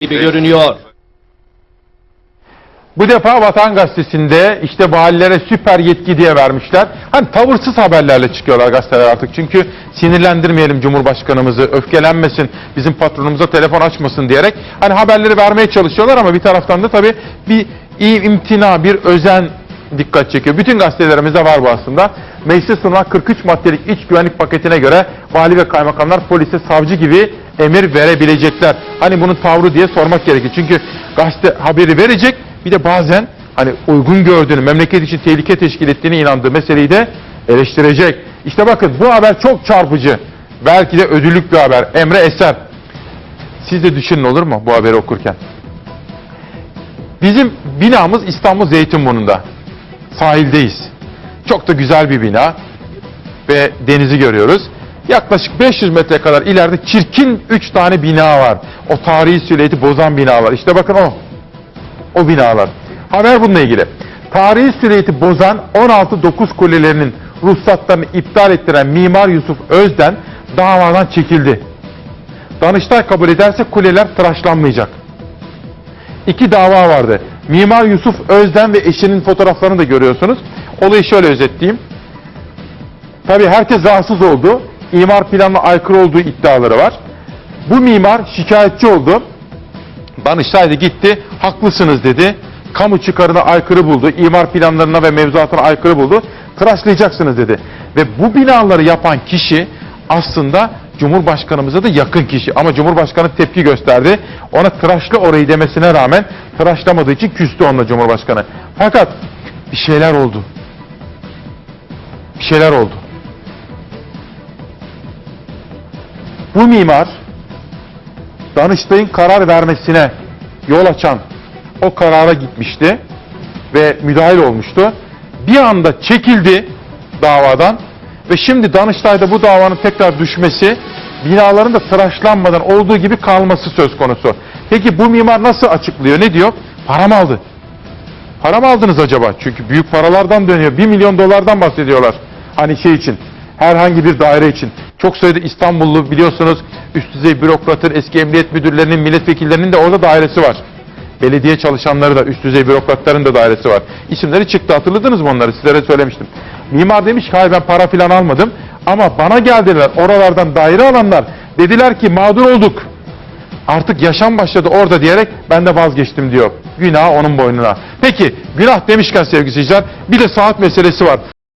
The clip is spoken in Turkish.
gibi görünüyor. Bu defa Vatan Gazetesi'nde işte valilere süper yetki diye vermişler. Hani tavırsız haberlerle çıkıyorlar gazeteler artık. Çünkü sinirlendirmeyelim Cumhurbaşkanımızı, öfkelenmesin, bizim patronumuza telefon açmasın diyerek hani haberleri vermeye çalışıyorlar ama bir taraftan da tabii bir iyi imtina, bir özen dikkat çekiyor. Bütün gazetelerimizde var bu aslında. Meclise sunulan 43 maddelik iç güvenlik paketine göre vali ve kaymakamlar polise savcı gibi emir verebilecekler. Hani bunun tavrı diye sormak gerekir. Çünkü gazete haberi verecek bir de bazen hani uygun gördüğünü, memleket için tehlike teşkil ettiğine inandığı meseleyi de eleştirecek. İşte bakın bu haber çok çarpıcı. Belki de ödüllük bir haber. Emre Eser. Siz de düşünün olur mu bu haberi okurken? Bizim binamız İstanbul Zeytinburnu'nda. Sahildeyiz. Çok da güzel bir bina ve denizi görüyoruz. Yaklaşık 500 metre kadar ileride çirkin 3 tane bina var. O tarihi silüeti bozan binalar. İşte bakın o. O binalar. Haber bununla ilgili. Tarihi silüeti bozan 16-9 kulelerinin ruhsatlarını iptal ettiren Mimar Yusuf Özden davadan çekildi. Danıştay kabul ederse kuleler tıraşlanmayacak. İki dava vardı. Mimar Yusuf Özden ve eşinin fotoğraflarını da görüyorsunuz. Olayı şöyle özetleyeyim. Tabii herkes rahatsız oldu. İmar planına aykırı olduğu iddiaları var. Bu mimar şikayetçi oldu. Danıştay da gitti. Haklısınız dedi. Kamu çıkarına aykırı buldu. İmar planlarına ve mevzuatına aykırı buldu. Tıraşlayacaksınız dedi. Ve bu binaları yapan kişi aslında Cumhurbaşkanımıza da yakın kişi. Ama Cumhurbaşkanı tepki gösterdi. Ona tıraşlı orayı demesine rağmen tıraşlamadığı için küstü onunla Cumhurbaşkanı. Fakat bir şeyler oldu. Bir şeyler oldu. Bu mimar Danıştay'ın karar vermesine yol açan o karara gitmişti ve müdahil olmuştu. Bir anda çekildi davadan ve şimdi Danıştay'da bu davanın tekrar düşmesi binaların da tıraşlanmadan olduğu gibi kalması söz konusu. Peki bu mimar nasıl açıklıyor? Ne diyor? Param aldı. Para mı aldınız acaba? Çünkü büyük paralardan dönüyor. 1 milyon dolardan bahsediyorlar. Hani şey için, herhangi bir daire için. Çok sayıda İstanbullu biliyorsunuz üst düzey bürokratın, eski emniyet müdürlerinin, milletvekillerinin de orada dairesi var. Belediye çalışanları da, üst düzey bürokratların da dairesi var. İsimleri çıktı hatırladınız mı onları? Sizlere söylemiştim. Mimar demiş ki hayır ben para filan almadım. Ama bana geldiler oralardan daire alanlar. Dediler ki mağdur olduk. Artık yaşam başladı orada diyerek ben de vazgeçtim diyor. Günah onun boynuna. Peki günah demişken sevgili seyirciler bir de saat meselesi var.